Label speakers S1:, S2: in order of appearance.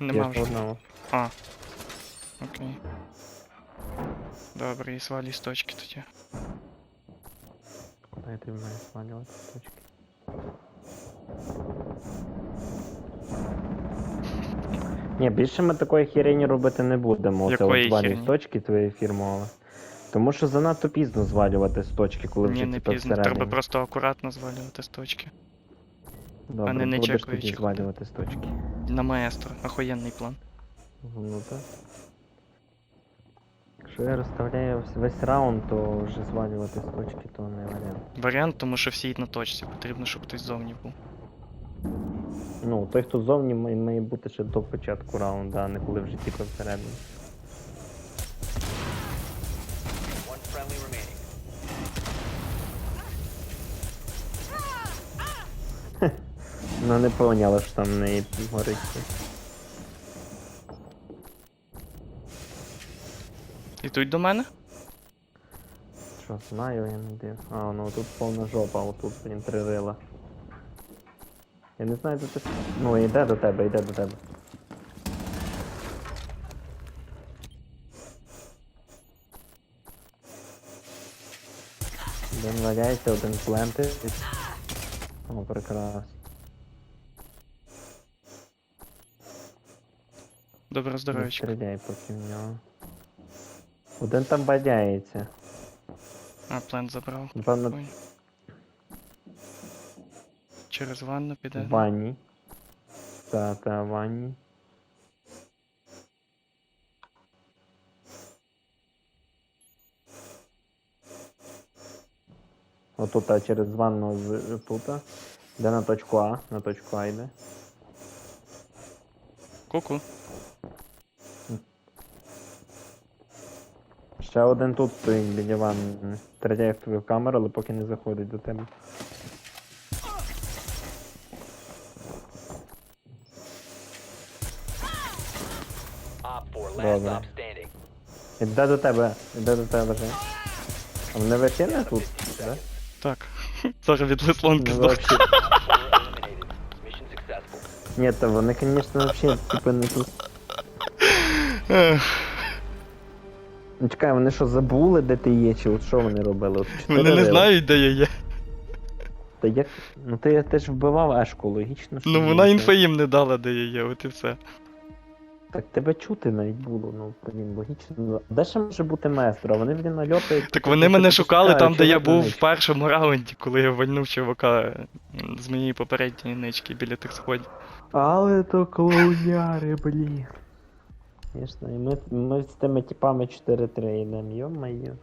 S1: Нема
S2: Я
S1: вже.
S2: одного.
S1: А. Окей. Добре, і свалі з точки тоді.
S2: Куди ти маєш свалювати з точки? Ні, більше ми такої херені робити не будемо. Оце
S1: Якої
S2: от звалюй з точки твоєї фірмової. Тому що занадто пізно звалювати з точки, коли вже
S1: Ні, не
S2: типа
S1: пізно.
S2: всередині.
S1: Треба просто акуратно звалювати з точки.
S2: Добре,
S1: не
S2: будеш
S1: чекаючи
S2: тоді звалювати з точки.
S1: На маестро. Охуенный план.
S2: Ну так. Якщо я розставляю весь раунд, то вже звалювати з точки, то не варіант.
S1: Варіант, тому що всі на точці. Потрібно, щоб хтось зовні був.
S2: Ну, той, хто зовні, має бути ще до початку раунду, а не коли вже тільки всередині. Ну не поняла, що там в неї горить.
S1: Ідуть до мене?
S2: Що, знаю, я не див. А, ну тут повна жопа, отут, блін, три рила. Я не знаю, де ти. Ну, йде до тебе, йде до тебе. Один валяється, один плентить. О, прекрасно.
S1: Добре,
S2: Не
S1: здоровечко.
S2: стріляй поки в нього. Один там бадяється.
S1: А, плент забрав.
S2: Напевно,
S1: Ой. Через ванну піде.
S2: в ванні. Та, та, в ванні. Отут, а через ванну з тут. Йде на точку А, на точку А йде.
S1: Ку-ку.
S2: Ще один тут стоїть біля ванни. Третя в твою камеру, але поки не заходить до тебе.
S3: Op 4, last
S2: Добре. Іде до тебе, іде до тебе вже. А вони ви не тут? Да?
S1: Так. Зараз від лислонки здох.
S2: вообще.
S3: Op 4 eliminated. Mission successful.
S2: Ні, то вони, звісно, вообще, типу, не тут. Ну чекай, вони що, забули, де ти є, чи от що вони робили? От чотири
S1: Вони не
S2: рила.
S1: знають, де я є.
S2: Та як. Ну ти, ти ж вбивав Ешку, логічно, що.
S1: Ну
S2: ні,
S1: вона інфа їм не дала, де я є, от і все.
S2: Так тебе чути навіть було, ну блін, логічно. Ну, Де ще може бути маестро? Вони, блін, нальотають.
S1: Так вони мене шукали там, де я був в
S2: першому.
S1: першому раунді, коли я вальнув чувака з моєї попередньої нички біля тих сходів.
S2: Але то клоуняри, блін. Звісно, і ми, ми з тими типами 4-3 йдемо, йо-моє.